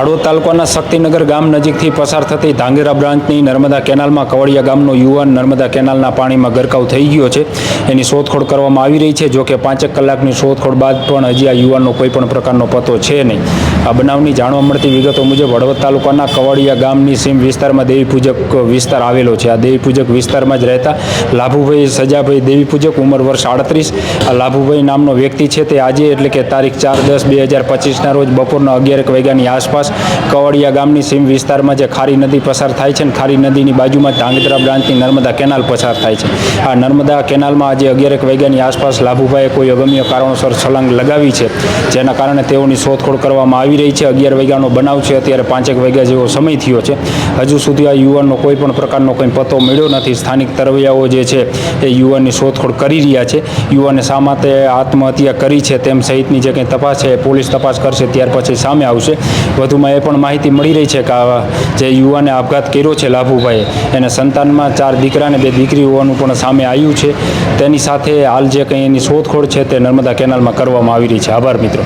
હળવદ તાલુકાના શક્તિનગર ગામ નજીકથી પસાર થતી ધાંગેરા બ્રાન્ચની નર્મદા કેનાલમાં કવડિયા ગામનો યુવાન નર્મદા કેનાલના પાણીમાં ગરકાવ થઈ ગયો છે. એની શોધખોળ કરવામાં આવી રહી છે, જોકે પાંચેક કલાકની શોધખોળ બાદ પણ હજી આ યુવાનનો કોઈ પણ પ્રકારનો પતો છે નહીં. આ બનાવની જાણવા મળતી વિગતો મુજબ હળવદ તાલુકાના કવાડિયા ગામની સીમ વિસ્તારમાં દેવી પૂજક વિસ્તાર આવેલો છે. આ દેવી પૂજક વિસ્તારમાં જ રહેતા લાભુભાઈ સજાભાઈ દેવી પૂજક ઉંમર વર્ષ આડત્રીસ. આ લાભુભાઈ નામનો વ્યક્તિ છે તે આજે એટલે કે તારીખ ચાર દસ બે હજાર પચીસના રોજ બપોરના અગિયારેક વાગ્યાની આસપાસ કવાડિયા ગામની સીમ વિસ્તારમાં જે ખારી નદી પસાર થાય છે ને ખારી નદીની બાજુમાં ધાંગધ્રા બ્રાન્ચની નર્મદા કેનાલ પસાર થાય છે. આ નર્મદા કેનાલમાં આજે અગિયારેક વાગ્યાની આસપાસ લાભુભાઈએ કોઈ અગમ્ય કારણોસર છલાંગ લગાવી છે, જેના કારણે તેઓની શોધખોળ કરવામાં આવી રહી છે, અગિયાર વાગ્યાનો બનાવ છે, અત્યારે પાંચેક વાગ્યા જેવો સમય થયો છે. હજુ સુધી આ યુવાનનો કોઈ પણ પ્રકારનો કોઈ પતો મળ્યો નથી. સ્થાનિક તરવૈયાઓ જે છે, એ યુવાનની શોધખોળ કરી રહ્યા છે. યુવાને શા માટે આત્મહત્યા કરી છે તેમ સહિતની જે કંઈ તપાસ છે, એ પોલીસ તપાસ કરશે, ત્યાર પછી સામે આવશે. વધુમાં એ પણ માહિતી મળી રહી છે કે જે યુવાને આપઘાત કર્યો છે, લાભુભાઈએ, એને સંતાનમાં ચાર દીકરા અને બે દીકરી હોવાનું પણ સામે આવ્યું છે. તેની સાથે હાલ જે કંઈ એની શોધખોળ છે, તે નર્મદા કેનાલમાં કરવામાં આવી રહી છે. આભાર, મિત્રો.